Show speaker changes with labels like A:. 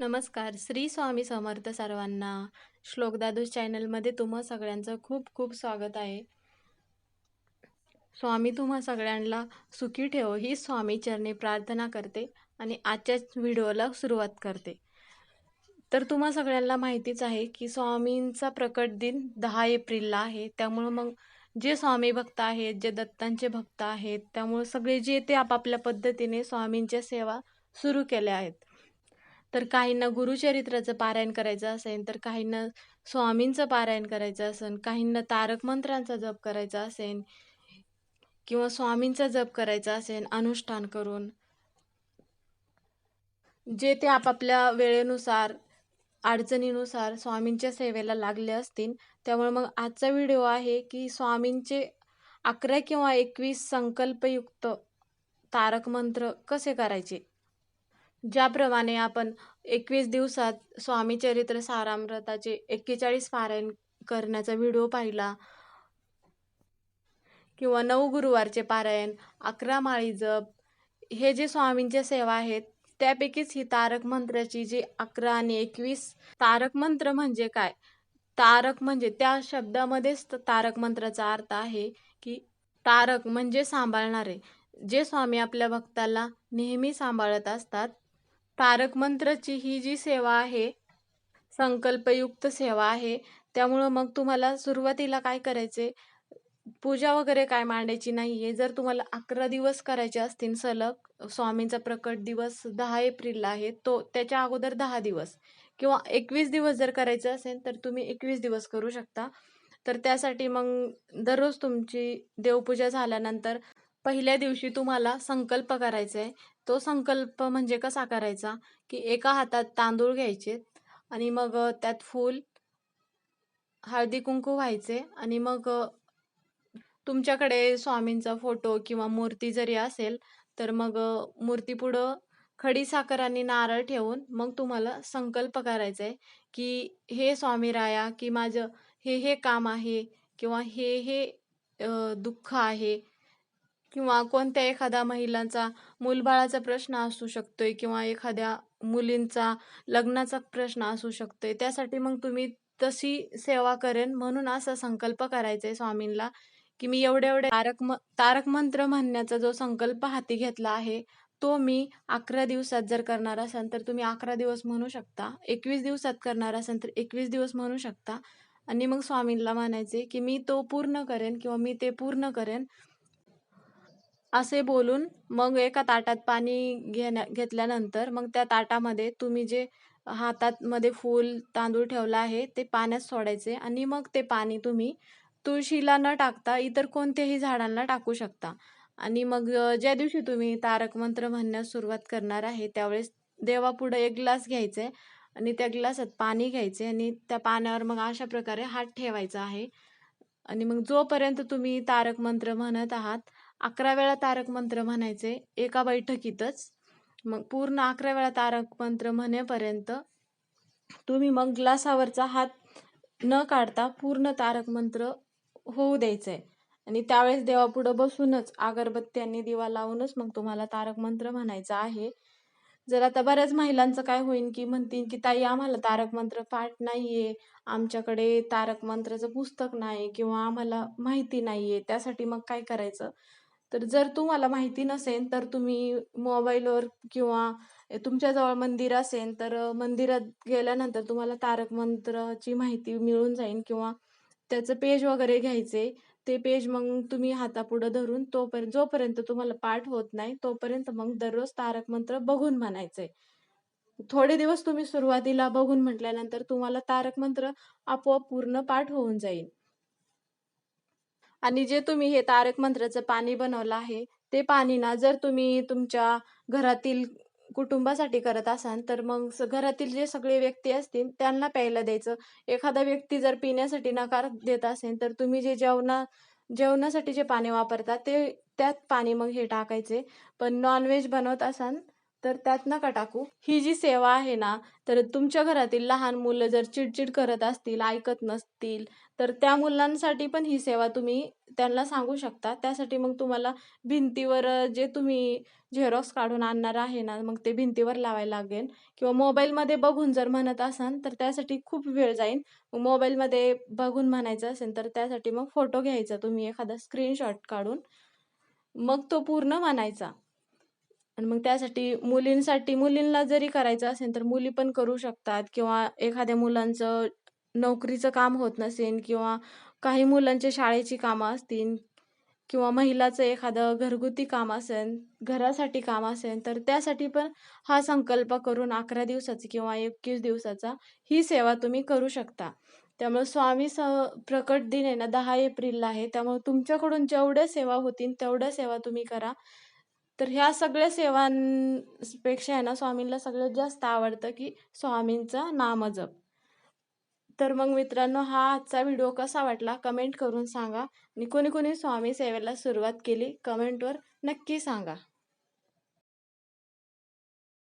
A: नमस्कार. श्री स्वामी समर्थ सर्वांना श्लोकदादू चॅनलमध्ये तुम्हा सगळ्यांचं खूप खूप स्वागत आहे. स्वामी तुम्हा सगळ्यांना सुखी ठेव ही स्वामी चरणी प्रार्थना करते आणि आजच्या व्हिडिओला सुरुवात करते. तर तुम्हा सगळ्यांना माहितीच आहे की स्वामींचा प्रकट दिन दहा एप्रिलला आहे. त्यामुळं मग जे स्वामी भक्त आहेत जे दत्तांचे भक्त आहेत त्यामुळे सगळे जे ते आपापल्या पद्धतीने स्वामींच्या सेवा सुरू केल्या आहेत. तर काहींना गुरुचरित्राचं पारायण करायचं असेल तर काहींना स्वामींचं पारायण करायचं असेल काहींना तारक मंत्रांचा जप करायचा असेल किंवा स्वामींचा जप करायचा असेल अनुष्ठान करून. जे ते आपापल्या वेळेनुसार अडचणीनुसार स्वामींच्या सेवेला लागले असतील त्यामुळे मग आजचा व्हिडिओ आहे की स्वामींचे अकरा किंवा एकवीस संकल्पयुक्त तारक मंत्र कसे करायचे? ज्याप्रमाणे आपण एकवीस दिवसात स्वामी चरित्र सारामृताचे एक्केचाळीस पारायण करण्याचा व्हिडिओ पाहिला. किंवा नऊ गुरुवारचे पारायण अकरा माळी जप हे जे स्वामींच्या सेवा आहेत त्यापैकीच ही तारक मंत्राची जी अकरा आणि एकवीस तारक मंत्र म्हणजे काय? तारक म्हणजे त्या शब्दामध्येच तारक मंत्राचा अर्थ आहे की तारक म्हणजे सांभाळणारे. जे स्वामी आपल्या भक्ताला नेहमी सांभाळत असतात तारक मंत्रची ही जी सेवा आहे संकल्पयुक्त सेवा आहे त्यामुळं मग तुम्हाला सुरुवातीला काय करायचे? पूजा वगैरे काय मांडायची नाही आहे जर तुम्हाला अकरा दिवस करायचे असतील सलग स्वामींचा प्रकट दिवस दहा एप्रिलला आहे तो त्याच्या अगोदर दहा दिवस किंवा एकवीस दिवस जर करायचं असेल तर तुम्ही एकवीस दिवस करू शकता. तर त्यासाठी मग दररोज तुमची देवपूजा झाल्यानंतर पहिल्या दिवशी तुम्हाला संकल्प करायचा आहे. तो संकल्प म्हणजे कसा करायचा? की एका हातात तांदूळ घ्यायचे आणि मग त्यात फूल हळदी कुंकू व्हायचे आणि मग तुमच्याकडे स्वामींचा फोटो किंवा मूर्ती जरी असेल तर मग मूर्तीपुढं खडी साखर आणि नारळ ठेवून मग तुम्हाला संकल्प करायचा आहे की हे स्वामी राया की माझं हे हे काम आहे किंवा हे हे दुःख आहे किंवा कोणत्या एखाद्या महिलांचा मूलबाळाचा प्रश्न असू शकतोय किंवा एखाद्या मुलींचा लग्नाचा प्रश्न असू शकतोय त्यासाठी मग तुम्ही तशी सेवा करेन म्हणून असा संकल्प करायचा आहे स्वामींना की मी एवढे एवढे तारक म तारक मंत्र म्हणण्याचा जो संकल्प हाती घेतला आहे तो मी अकरा दिवसात जर करणार असाल तर तुम्ही अकरा दिवस म्हणू शकता एकवीस दिवसात करणार असाल तर एकवीस दिवस म्हणू शकता. आणि मग स्वामींना म्हणायचे की मी तो पूर्ण करेन किंवा मी ते पूर्ण करेन असे बोलून मग एका ताटात पाणी घेण्या घेतल्यानंतर मग त्या ताटामध्ये तुम्ही जे हातात मध्ये फूल तांदूळ ठेवला आहे ते पाण्यात सोडायचे आणि मग ते पाणी तुम्ही तुळशीला न टाकता इतर कोणत्याही झाडांना टाकू शकता. आणि मग ज्या दिवशी तुम्ही तारक मंत्र म्हणण्यास सुरुवात करणार आहे त्यावेळेस देवापुढं एक ग्लास घ्यायचे आणि त्या ग्लासात पाणी घ्यायचे आणि त्या पाण्यावर मग अशा प्रकारे हात ठेवायचा आहे. आणि मग जोपर्यंत तुम्ही तारक मंत्र म्हणत आहात अकरा वेळा तारक मंत्र म्हणायचे एका बैठकीतच. मग पूर्ण अकरा वेळा तारक मंत्र म्हणेपर्यंत तुम्ही मग ग्लासावरचा हात न काढता पूर्ण तारक मंत्र होऊ द्यायचं. आहे आणि त्यावेळेस देवापुढं बसूनच अगरबत्ती आणि दिवा लावूनच मग तुम्हाला तारक मंत्र म्हणायचा आहे. जर आता बऱ्याच महिलांचं काय होईल की म्हणतील की ताई आम्हाला तारक मंत्र पाठ नाहीये. आमच्याकडे तारक मंत्राचं पुस्तक नाही किंवा आम्हाला माहिती नाहीये. त्यासाठी मग काय करायचं? तर जर तुम्हाला माहिती नसेल तर तुम्ही मोबाईलवर किंवा तुमच्याजवळ मंदिर असेल तर मंदिरात गेल्यानंतर तुम्हाला तारक मंत्राची माहिती मिळून जाईल किंवा त्याचं पेज वगैरे घ्यायचे. ते पेज मग तुम्ही हातापुढं धरून तोपर्यंत जोपर्यंत तुम्हाला पाठ होत नाही तोपर्यंत मग दररोज तारक मंत्र बघून म्हणायचंय थोडे दिवस तुम्ही सुरुवातीला बघून म्हटल्यानंतर तुम्हाला तारक मंत्र आपोआप पूर्ण पाठ होऊन जाईल. आणि जे तुम्ही हे तारक मंत्राचं पाणी बनवलं आहे ते पाणी ना जर तुम्ही तुमच्या घरातील कुटुंबासाठी करत असाल तर मग घरातील जे सगळे व्यक्ती असतील त्यांना प्यायला द्यायचं. एखादा व्यक्ती जर पिण्यासाठी नकार देत असेल तर तुम्ही जे जेवणा जेवणासाठी जे पाणी वापरता ते त्यात पाणी मग हे टाकायचे. पण नॉनव्हेज बनवत असाल तर त्यात नका टाकू. ही जी सेवा आहे ना, तर तुमच्या घरातील लहान मुलं जर चिडचिड करत असतील, ऐकत नसतील, तर त्या मुलांसाठी पण ही सेवा तुम्ही त्यांना सांगू शकता. त्यासाठी मग तुम्हाला भिंतीवर जे तुम्ही झेरॉक्स काढून आणणार आहे ना, मग ते भिंतीवर लावायला लागेल किंवा मोबाईलमध्ये बघून जर म्हणत असाल, तर त्यासाठी खूप वेळ जाईल. मोबाईलमध्ये बघून म्हणायचं असेल, तर त्यासाठी मग फोटो घ्यायचा तुम्ही एखादा स्क्रीनशॉट काढून. मग तो पूर्ण म्हणायचा. आणि मग त्यासाठी मुलींसाठी मुलींना जरी करायचं असेल, तर मुली पण करू शकतात किंवा एखाद्या मुलांचं नोकरीचं काम होत नसेल किंवा काही मुलांची शाळेची कामं असतील किंवा महिलाचं एखादं घरगुती काम असेल, घरासाठी काम असेल, तर त्यासाठी पण हा संकल्प करून 11 दिवसाचा किंवा 21 दिवसाचा ही सेवा तुम्ही करू शकता. त्यामुळे स्वामी स प्रकट दिन आहे ना दहा एप्रिलला आहे. त्यामुळे तुमच्याकडून जेवढ्या सेवा होतील तेवढ्या सेवा तुम्ही करा. तर ह्या सगळ्या सेवांपेक्षा आहे ना स्वामींना सगळ्यात जास्त आवडतं, की स्वामींचा नामजप. तर मग मित्रांनो हा आजचा व्हिडिओ कसा वाटला कमेंट करून सांगा आणि कोणी कोणी स्वामी सेवेला सुरुवात केली कमेंटवर नक्की सांगा.